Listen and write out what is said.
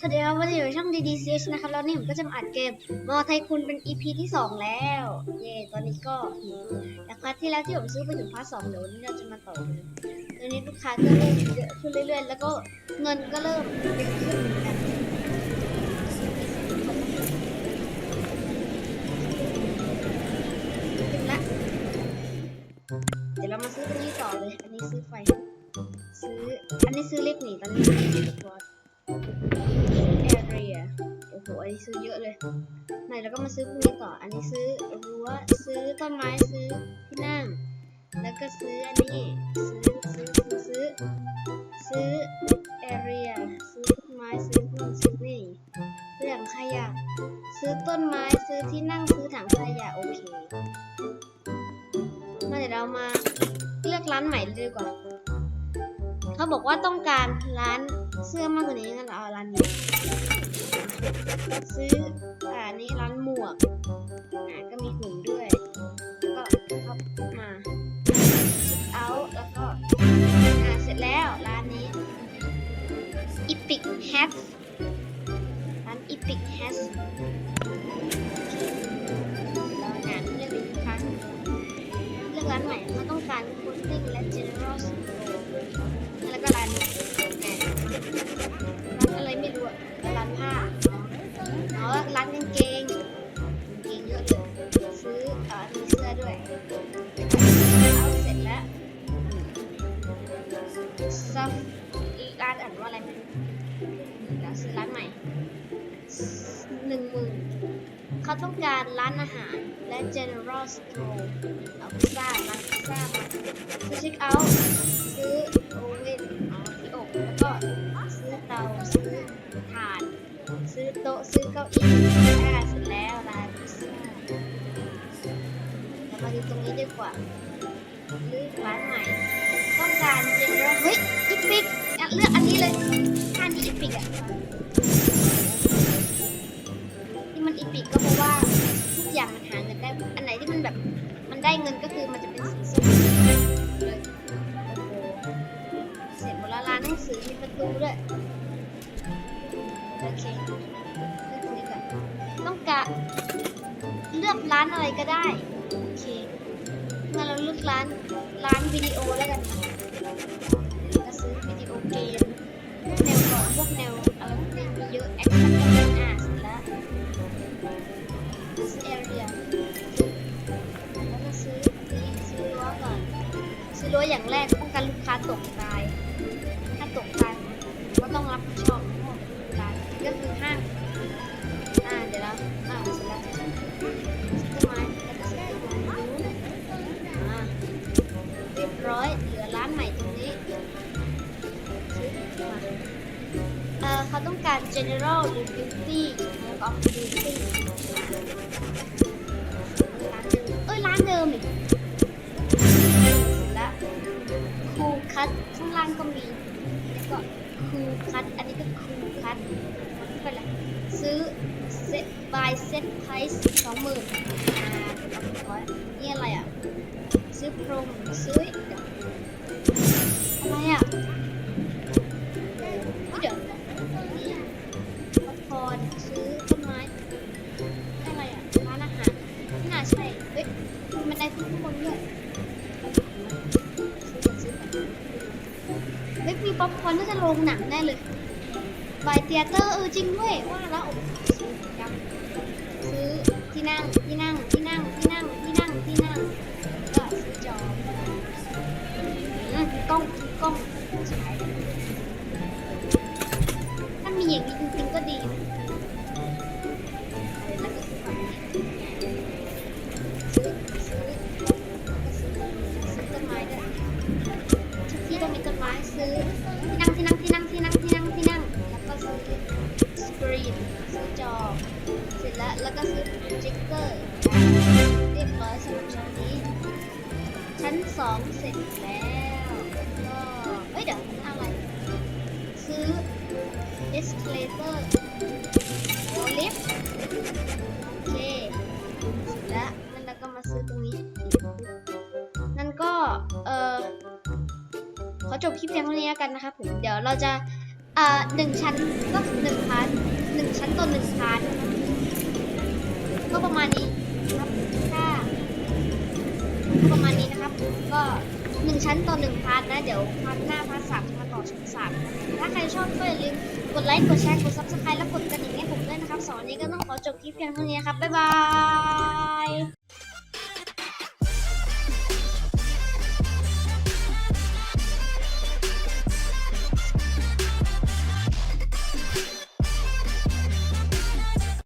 กับช่องดีดีซีนะครับแล้วนี่ผมก็จะมาอัดเกมมอไทยคุณเป็น EP ที่ 2 แล้ว เย่ตอนนี้ก็จากพาร์ทที่แล้วที่ผมซื้อไปถึงพาร์ทสองเดี๋ยววันนี้เราจะมาต่อตอนนี้ลูกค้าก็เริ่มเยอะขึ้นเรื่อยๆ แล้วก็เงินก็เริ่มเยอะขึ้นเหมือนกันถึงละเดี๋ยวเรามาซื้อตรงนี้ต่อเลย อันนี้ซื้อไฟ ซื้อ อันนี้ซื้อเล็กหนีตอนนี้ซื้อเอันนี้ซื้อเยอะเลย ไหนแล้วก็มาซื้อพวกนี้ต่อ อันนี้ซื้อรั้วซื้อต้นไม้ซื้อที่นั่ง แล้วก็ซื้ออันนี้ซื้อซื้อซื้อซื้อซื้อ area ซื้อต้นไม้ซื้อนู่นซื้อนี่ซื้อถังขยะซื้อต้นไม้ซื้อที่นั่งซื้อถังขยะโอเคมาเดี๋ยวเรามาเลือกร้านใหม่ดีกว่าเขาบอกว่าต้องการร้านเสื้อมากกว่านี้งั้นเราเอาร้านนี้ ซื้ออ่านี่ร้านหมวกอ่าก็มีหุ่นด้วย แล้วก็เข้ามาเอาแล้วก็อ่าเสร็จแล้วร้านนี้ Epic Hat ร้าน Epic Hat เรางานเลือกอีกครั้งเลือกร้านใหม่เขาต้องการ Clothing และ General Store แล้วก็ร้านนี้ร้านอะไรไม่รู้ร้านผ้า ซื้อร้านใหม่หนึ่งหมื่นเขาต้องการร้านอาหารและ general store เอาพิซซ่าร้านพิซซ่ามาซื้อเช็คเอาท์ซื้อโอเว่นเอาที่อบแล้วก็ซื้อเตาซื้อถ่าน ซื้อโต๊ะซื้อเก้าอี้อ่าเสร็จแล้วร้านพิซซ่าเรามาดูตรงนี้ดีกว่าซื้อร้านใหม่ ต้องการเจนเเฮ้ยอีพิก เลือกอันนี้เลยท่านี้อีพิกอะที่มันอีพิกก็เพราะว่าทุกอย่างมันหาเงินได้อันไหนที่มันแบบมันได้เงินก็คือมันจะเป็นสีส้มเลยโอ้โหเสร็จหมดแล้วร้านหนังสือมีประตูด้วยโอเคเลือกนี้ก่อนต้องการเลือกร้านอะไรก็ได้โอเคงั้นเราเลือกร้านร้านวิดีโอแล้วกัน ก่อนวกแนวอะไรพวกนี้มีเยอะแอคชั่นอะเสร็จแล้วซื้อแอเรียแล้วก็ซื้อนี่ซื้อรั้วก่อนซื้อรั้วอย่างแรกป้องกันลูกค้าตกตาย ถ้าตกตายก็ต้องรับผิดชอบการก็คือห้ามอ่าเดี๋ยวเราอ่าเสร็จแล้ว เขาต้องการ general หรือ beauty แล้วก็ beauty ร้านเดิมเอ้ยร้านเดิมอีกแล้วคูคัทข้างล่างก็มีแล้วก็คูคัทอันนี้ก็คูคัทไปละซื้อเซ็ต by set price สองหมื่นอ่านี่อะไรอะ ซื้อพรมซื้ออะไรอะ เฮ้ยมีป๊อปคอร์นน่าจะลงหนังแน่เลยบายเตียเตอร์เออจริงด้วยว่าแล้วซื้อซื้อที่นั่งที่นั่งที่นั่งที่ ชั้นสองเสร็จแล้วก็เอ้ยเดี๋ยวอะไร ซื้อ escalator โอ้ลิฟต์โอเคเสร็จแล้วงั้นเราก็มาซื้อตรงนี้ นั่นก็ เออขอจบคลิปเพียงเท่านี้แล้วกันนะครับผม เดี๋ยวเราจะเอ่าหนึ่งชั้นก็หนึ่งพาร์ทหนึ่งชั้นต่อหนึ่งพาร์ทนก็ประมาณนี้ ก็หนึ่งชั้นต่อหนึ่งพาร์ทนะ เดี๋ยวพาร์ทหน้าพาร์ทสามจะมาต่อชั้นสามถ้าใครชอบก็อย่าลืมกดไลค์ กดแชร์ กดซับสไครต์และกดกระดิ่งให้ผมด้วยนะครับสอนนี้ก็ต้องขอจบคลิปเพียงเท่านี้นะครับ บ๊ายบาย